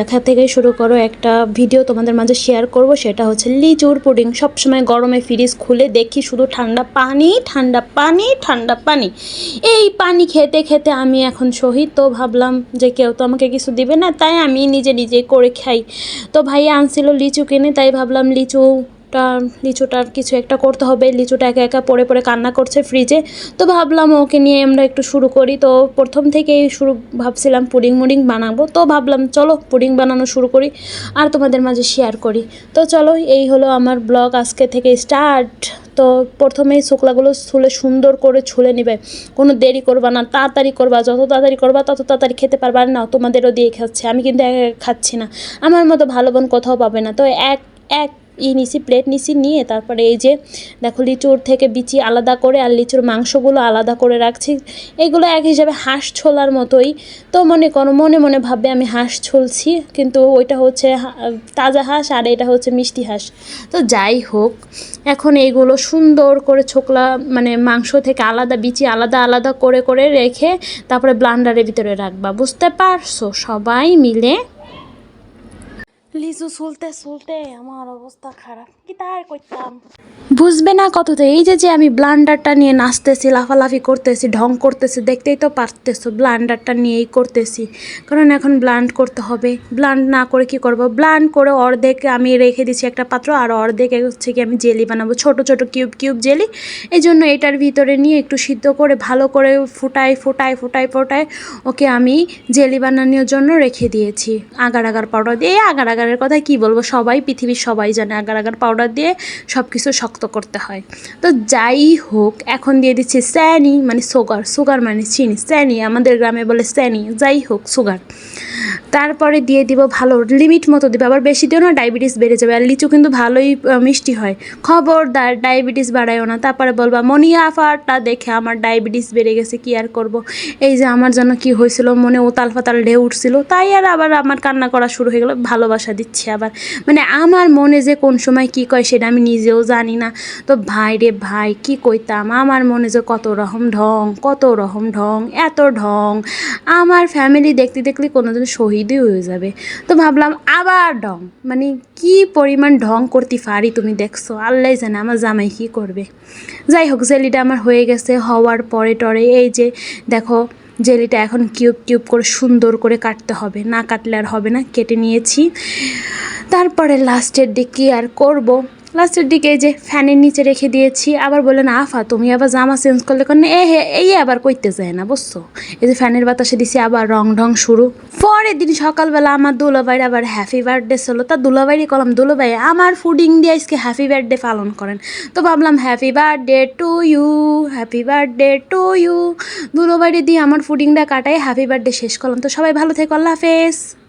দেখা থেকে শুরু করো, একটা ভিডিও তোমাদের মাঝে শেয়ার করব, সেটা হচ্ছে লিচুর পুডিং। সবসময় গরমে ফ্রিজ খুলে দেখি শুধু ঠান্ডা পানি ঠান্ডা পানি ঠান্ডা পানি। এই পানি খেতে খেতে আমি এখন শহীদ, তো ভাবলাম যে কেউ তো আমাকে কিছু দিবে না, তাই আমি নিজে নিজে করে খাই। তো ভাই আনছিল লিচু কিনে, তাই ভাবলাম লিচু লিচুটার কিছু একটা করতে হবে। লিচুটা একা একা পড়ে পড়ে কান্না করছে ফ্রিজে তো ভাবলাম ওকে নিয়ে আমরা একটু শুরু করি। তো প্রথম থেকেই শুরু ভাবছিলাম পুডিং মুডিং বানাবো। তো ভাবলাম, চলো পুডিং বানানো শুরু করি আর তোমাদের মাঝে শেয়ার করি। তো চলো, এই হলো আমার ব্লগ আজকে থেকে স্টার্ট তো প্রথমেই শুকলাগুলো ছুলে সুন্দর করে ছুলে নিবে। কোনো দেরি করবা না, তাড়াতাড়ি করবা, যত তাড়াতাড়ি করবা তত তাড়াতাড়ি খেতে পারবা। না, তোমাদেরও দিয়ে খাচ্ছে, আমি কিন্তু খাচ্ছি না। আমার মতো ভালো বোন কোথাও পাবে না। তো এক এক ই নিছি প্লেট নিছি, নিয়ে তারপরে এই যে দেখো লিচুর থেকে বিচি আলাদা করে আর লিচুর মাংসগুলো আলাদা করে রাখছি। এগুলো এক হিসাবে হাঁস ছোলার মতোই। তো মনে করো, মনে মনে ভাববে আমি হাঁস ছলছি, কিন্তু ওইটা হচ্ছে তাজা হাঁস আর এটা হচ্ছে মিষ্টি হাঁস। তো যাই হোক, এখন এইগুলো সুন্দর করে ছোকলা মানে মাংস থেকে আলাদা বিচি আলাদা আলাদা করে করে রেখে তারপরে ব্লান্ডারের ভিতরে রাখবা। বুঝতে পারছ? সবাই মিলে লিচু চলতে চলতে আমার অবস্থা খারাপ। কি তার করতাম? বুঝবে না কত এই যে যে আমি ব্লান্ডারটা নিয়ে নাচতেছি, লাফালাফি করতেছি, ঢং করতেছি, দেখতেই তো পারতেছো, ব্লান্ডারটা নিয়েই করতেছি। কারণ এখন ব্লান্ড করতে হবে। ব্লান্ড না করে কি করব? ব্লান্ড করে অর্ধেক আমি রেখে দিচ্ছি একটা পাত্র, আর অর্ধেক হচ্ছে কি আমি জেলি বানাবো, ছোট ছোট কিউব কিউব জেলি। এই জন্য এটার ভিতরে নিয়ে একটু সিদ্ধ করে, ভালো করে ফুটাই ফুটাই ফুটাই ফুটাই, ওকে আমি জেলি বানানোর জন্য রেখে দিয়েছি। আগার আগার পাউডার দিয়ে, আগার, আগারের কথা কি বলব? সবাই, পৃথিবীর সবাই জানে। আগার আগার পাউডার দিয়ে সব কিছু শক্ত করতে হয়। তো যাই হোক, এখন দিয়ে দিচ্ছি স্যানি মানে সুগার সুগার মানে চিনি। স্যানি, আমাদের গ্রামে বলে স্যানি। যাই হোক সুগার তারপরে দিয়ে দিব ভালো লিমিট মতো দিবে, আবার বেশি দিও না ডায়াবেটিস বেড়ে যাবে। আর লিচু কিন্তু ভালোই মিষ্টি হয়। খবরদার ডায়াবেটিস বাড়ায়ও না। তারপরে বলবা, মনিয়া আফারটা দেখে আমার ডায়াবেটিস বেড়ে গেছে, কি আর করব? এই যে আমার জন্য কি হয়েছিল, মনে উতাল ফাতাল ঢেউ উঠছিল। তাই আর আবার আমার কান্না করা শুরু হয়ে গেলো, ভালোবাসা দিচ্ছে আবার। মানে আমার মনে যে কোন সময় কি কয় সেটা আমি নিজেও জানি না। তো ভাই রে ভাই, কি কইতাম? আমার মনে যে কত রকম ঢং, কত রকম ঢং, এত ঢং। আমার ফ্যামিলি দেখতে দেখলে কোনোদিন শহীদই হয়ে যাবে। তো ভাবলাম আবার ঢং মানে কি পরিমাণ ঢং করতে পারি তুমি দেখছ? আল্লাহ জানে আমার জামাই কি করবে। যাই হোক, জেলিটা আমার হয়ে গেছে। হওয়ার পরে টরে এই যে দেখো, জেলিটা এখন কিউব কিউব করে সুন্দর করে কাটতে হবে। না কাটলে আর হবে না, কেটে নিয়েছি। তারপরে লাস্টের দিকে আর করব? লাস্টের দিকে যে ফ্যানের নিচে রেখে দিয়েছি, আবার বললেন, আফা, তুমি আবার জামা চেঞ্জ করলে কেন? এ, হে, এই আবার কইতে যায় না, বুঝছ? এই যে ফ্যানের বাতাসে দিছি, আবার রং ঢং শুরু। পরের দিন সকালবেলা আমার দুলাভাইয়ের আবার হ্যাপি বার্থডে ছিল। তা দুলাভাইরই কলাম, দুলাভাই, আমার ফুডিং দিয়ে আজকে হ্যাপি বার্থডে পালন করেন। তো ভাবলাম happy birthday to you happy birthday to you দুলাভাইরে দিয়ে আমার ফুডিংটা কাটাই হ্যাপি বার্থডে শেষ করলাম। তো সবাই ভালো থেকো, আল্লাহ হাফেজ।